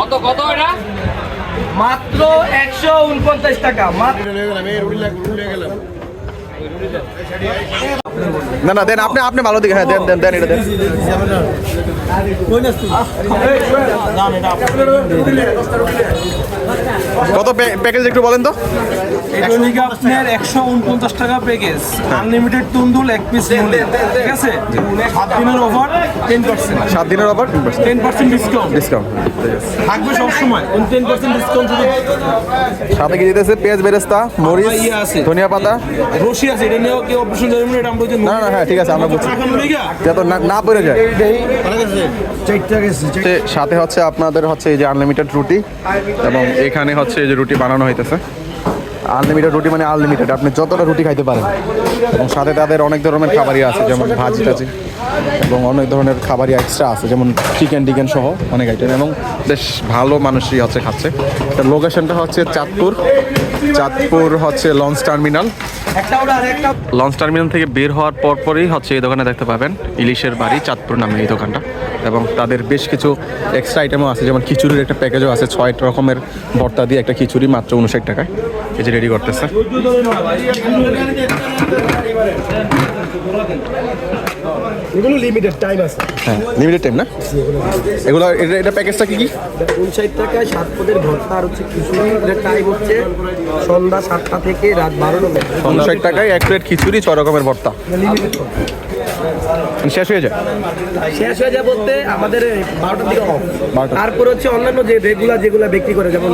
কত কত এটা? মাত্র একশো উনপঞ্চাশ টাকা না না দেন আপনি আপনি ভালো দিকে হ্যাঁ দেন দেন দেন এটা দেন। কত প্যাকেজ একটু বলেন তো? এটা হচ্ছে আপনার একশো উনপঞ্চাশ টাকা প্যাকেজ আনলিমিটেড তুন্দুল এক পিস ঠিক আছে? সাত দিনের ওভার টেন পার্সেন্ট সাত দিনের টেন পার্সেন্ট ডিসকাউন্ট ডিসকাউন্ট থাকবে সবসময়। টেন পার্সেন্ট ডিসকাউন্ট শুধু সাথে কি দিতেছে? পেঁয়াজ বেরেস্তা মরিচ ইয়ে আছে। ধনিয়া পাতা? আছে এটা নিয়েও কেউ অপারেশন যাবে না এটা আমরা যে না না হ্যাঁ ঠিক আছে আমরা বুঝছি যাতে না পড়ে যায়। সাথে হচ্ছে আপনাদের হচ্ছে এই যে আনলিমিটেড রুটি এবং এখানে হচ্ছে এই যে রুটি বানানো হইতেছে। আনলিমিটেড রুটি মানে আনলিমিটেড আপনি যতটা রুটি খাইতে পারেন। এবং সাথে তাদের অনেক ধরনের খাবারই আছে, যেমন ভাজি টাজি। এবং অনেক ধরনের খাবারই এক্সট্রা আছে, যেমন চিকেন টিকেন সহ অনেক আইটেম এবং বেশ ভালো মানুষই হচ্ছে খাচ্ছে। লোকেশনটা হচ্ছে চাঁদপুর। চাঁদপুর হচ্ছে লঞ্চ টার্মিনাল লঞ্চ টার্মিনাল থেকে বের হওয়ার পর পরই হচ্ছে এই দোকানে দেখতে পাবেন। ইলিশের বাড়ি চাঁদপুর নামে এই দোকানটা। এবং তাদের বেশ কিছু এক্সট্রা আইটেমও আছে যেমন খিচুড়ির একটা প্যাকেজও আছে ছয় রকমের ভর্তা দিয়ে একটা খিচুড়ি মাত্র উনষাট টাকায়। এই যে রেডি করতেছে। এগুলো লিমিটেড টাইম আছে। হ্যাঁ লিমিটেড টাইম না? এগুলো এটা এটা প্যাকেজটা কি কি? উনষাট টাকায় সাত পদের ভর্তা আর হচ্ছে খিচুড়ি টাইম হচ্ছে সন্ধ্যা সাতটা থেকে রাত বারোটা উনষাট টাকায় এক প্লেট খিচুড়ি ছয় রকমের ভর্তা। লিমিটেড শেষ হয়ে যায় শেষ হয়ে যায় বলতে আমাদের বারোটার দিকে অফ তারপর হচ্ছে অন্যান্য যে রেগুলার যেগুলো বিক্রি করে যেমন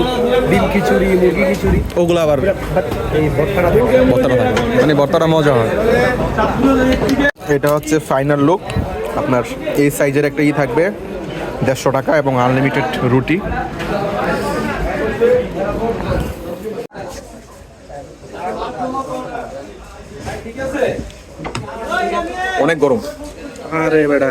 ডিম খিচুড়ি মুরগি খিচুড়ি ওগুলো আবার মানে ভর্তাটা মজা হয়। এটা হচ্ছে ফাইনাল লুক আপনার এই সাইজের একটা ই থাকবে দেড়শো টাকা এবং আনলিমিটেড রুটি। অনেক গরম। আরে বেটা।